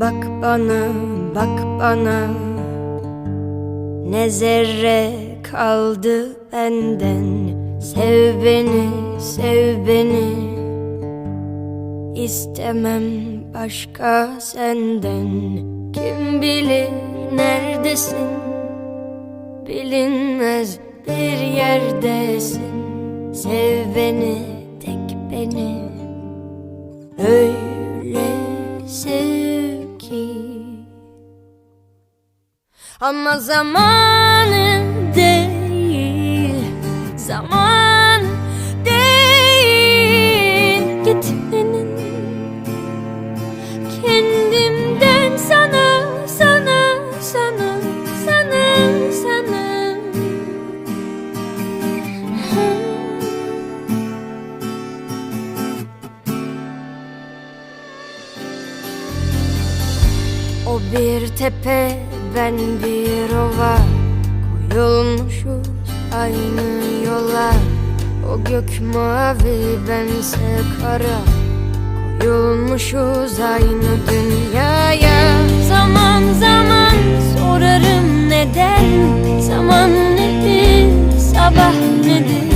Bak bana, bak bana. Ne zerre kaldı benden. Sev beni, sev beni. İstemem başka senden. Kim bilir neredesin? Bilinmez bir yerdesin. Sev beni, tek beni. Öyle Ama zamanı değil Zaman değil. Gitmenin Kendimden sana, sana, sana, sana, sana. O bir tepe, ben bir ova Koyulmuşuz aynı yola. O gök mavi, bense kara. Koyulmuşuz aynı dünyaya. Zaman zaman sorarım neden? Zaman nedir, sabah nedir?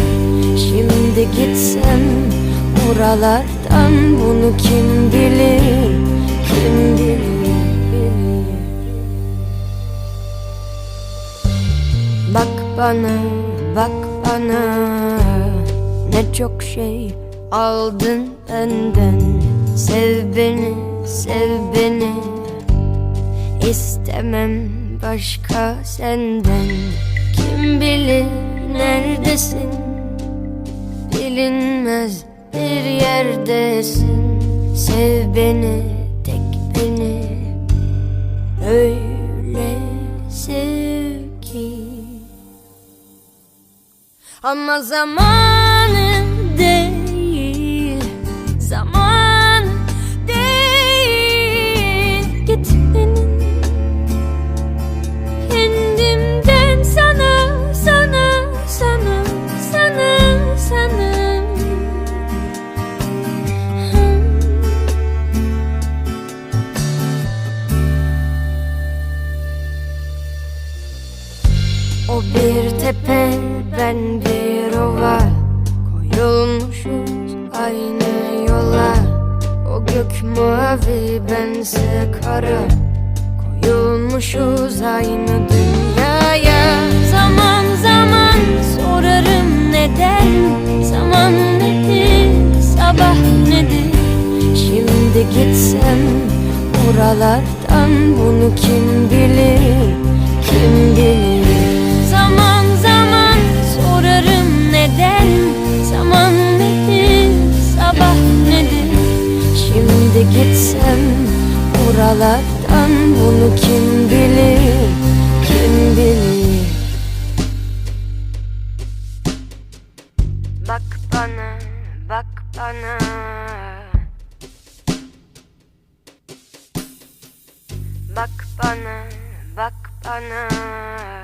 Şimdi gitsem oralardan Bunu kim bilir, kim bilir Bak bana, bak bana. Ne çok şey aldın benden. Sev beni, sev beni. İstemem başka senden. Kim bilir neredesin? Bilinmez bir yerdesin. Sev beni, tek beni. Öyle Ama zamanı değil Zaman değil. Gitmenin Kendimden sana, sana, sana, sana, sana. O bir tepe, ben bir gök mavi, bense kara Koyulmuşuz aynı dünyaya. Zaman zaman sorarım neden Zaman nedir, sabah nedir? Şimdi gitsem oralardan Bunu kim bilir, kim bilir oralardan Bunu kim bilir, kim bilir? Bak bana, bak bana. Bak bana, bak bana